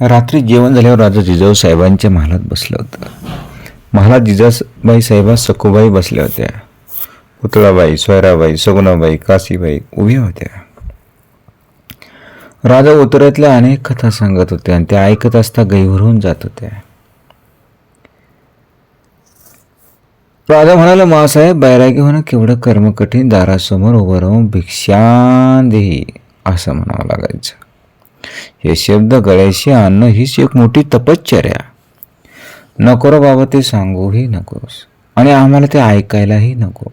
रात्री जेवण झाल्यावर राजा जिजाऊ साहेबांच्या महालात बसलं होतं महालात जिजाबाई साहेबा सखूबाई बसल्या होत्या. पुतळाबाई सोयराबाई सगुणाबाई काशीबाई उभ्या होत्या. राजा उत्तरेतल्या अनेक कथा सांगत होत्या आणि त्या ऐकत असता गैवरून जात होत्या. राजा म्हणाला मासाहेब बैरागी होणं केवढं कर्मकठीण दारासमोर उभं राहून भिक्षांदेही असं म्हणावं लागायचं. हे शब्द गळ्याशी आणणं हीच एक मोठी तपश्चर्या. नको बाबा ते सांगूही नकोस आणि आम्हाला ते ऐकायलाही नको.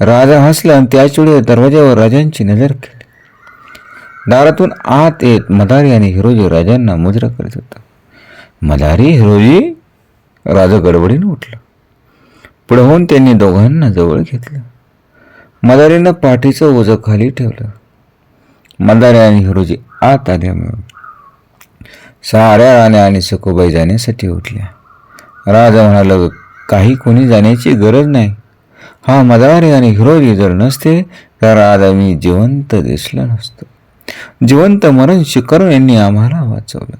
राजा हसला आणि त्याच वेळी दरवाज्यावर राजांची नजर केली. दारातून आत येत मदारी आणि हिरोजी राजांना मुजरा करीत होता. मदारी हिरोजी राजा गडबडीने उठला. पुढं होऊन त्यांनी दोघांना जवळ घेतलं. मदारीनं पाठीचं ओझं खाली ठेवलं. मदारी आणि हिरोजी आत आल्या मिळून साऱ्या राण्या आणि सखोबाई जाण्यासाठी उठल्या. राजा म्हणाला काही कोणी जाण्याची गरज नाही. हा मदारी आणि हिरोजी जर नसते तर आज आम्ही जिवंत दिसलं नसतं. जिवंत मरण शिकरण यांनी आम्हाला वाचवलं.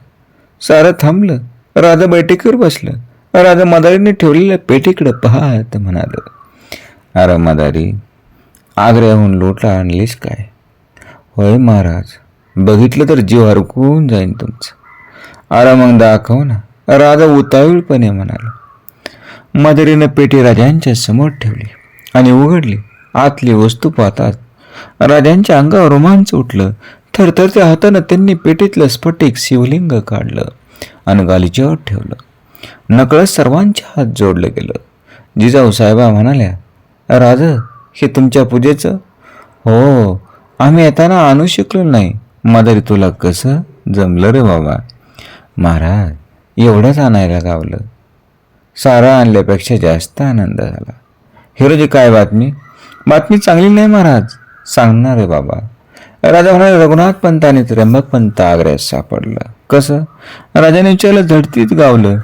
सारं थांबलं. राजा बैठकीवर बसलं. राजा मदारीने ठेवलेल्या पेटीकडे पाहत म्हणालं अरे मदारी आग्र्याहून लोटा आणलीस काय? होय महाराज बघितलं तर जीव हरकून जाईन तुमचं. अरे मग दाखव ना. राजा उतावीळपणे म्हणाला. मदरीनं पेटी राजांच्या समोर ठेवली आणि उघडली. आतली वस्तू पाहतात राजांच्या अंगावर रोमांच उठलं. थरथरच्या हातानं त्यांनी पेटीतलं स्फटिक शिवलिंग काढलं आणि गालीच्यावर ठेवलं. नकळत सर्वांचे हात जोडलं गेलं. जिजाऊ साहेबा म्हणाल्या राजा हे तुमच्या पूजेचं? हो आम्ही येताना आणू शकलो नाही. मदारी तुला कसं जमलं रे बाबा? महाराज एवढंच आणायला गावलं. सारा आणल्यापेक्षा जास्त आनंद झाला. हिरोजी काय बातमी? बातमी चांगली नाही महाराज. सांगणार रे बाबा. राजा म्हणाले रघुनाथ पंत आणि त्र्यंबक पंत आग्र्यास सापडलं. कसं? राजाने विचारलं झडतीत गावलं.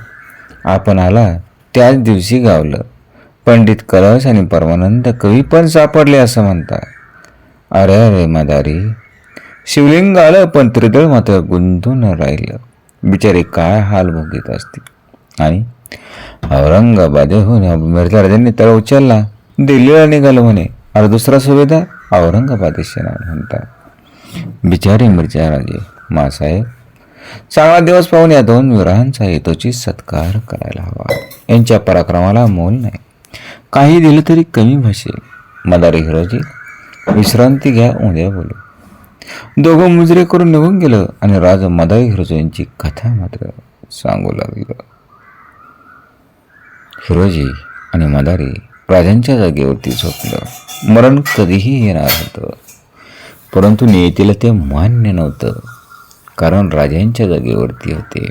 आपण आला त्याच दिवशी गावलं. पंडित कलश आणि परमानंद कवी पण सापडले असं म्हणतात. अरे अरे मदारी शिवलिंग आलं पण त्रिदळ मात्र गुंतून राहिलं. बिचारे काय हाल भोगीत असतील आणि औरंगाबादहून मिर्झा राजांनी तळ उचलला. दिल्लीला निघालो म्हणे. अरे दुसरा सुभेदार औरंगाबादेशी नाव म्हणतात. बिचारे मिर्झा राजे मासाहेब चांगला दिवस पाहून या दोन वीरांचा हेतूची सत्कार करायला हवा. यांच्या पराक्रमाला मोल नाही. काही दिलं तरी कमी भाषेल मदारी हिरोजी विश्रांती घ्या उद्या बोलू. दोघं मुजरे करून निघून गेलं आणि राजा मदारी हिरोजी यांची कथा मात्र सांगू लागलं. हिरोजी आणि मदारी राजांच्या जागेवरती झोपलं. मरण कधीही येणार होतं. परंतु नियतीला ते मान्य नव्हतं कारण राजांच्या जागेवरती होते.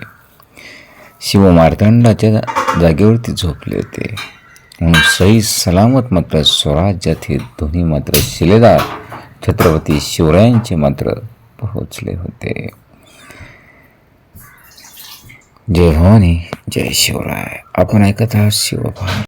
शिवमार्तंडाच्या जागेवरती झोपले होते. म्हणून सई सलामत मात्र स्वराज्यात हे दोन्ही मात्र शिलेदार छत्रपती शिवरायांचे मात्र पोहोचले होते. जय हो भवानी जय शिवराय. आपण ऐकत आहात शिवभान.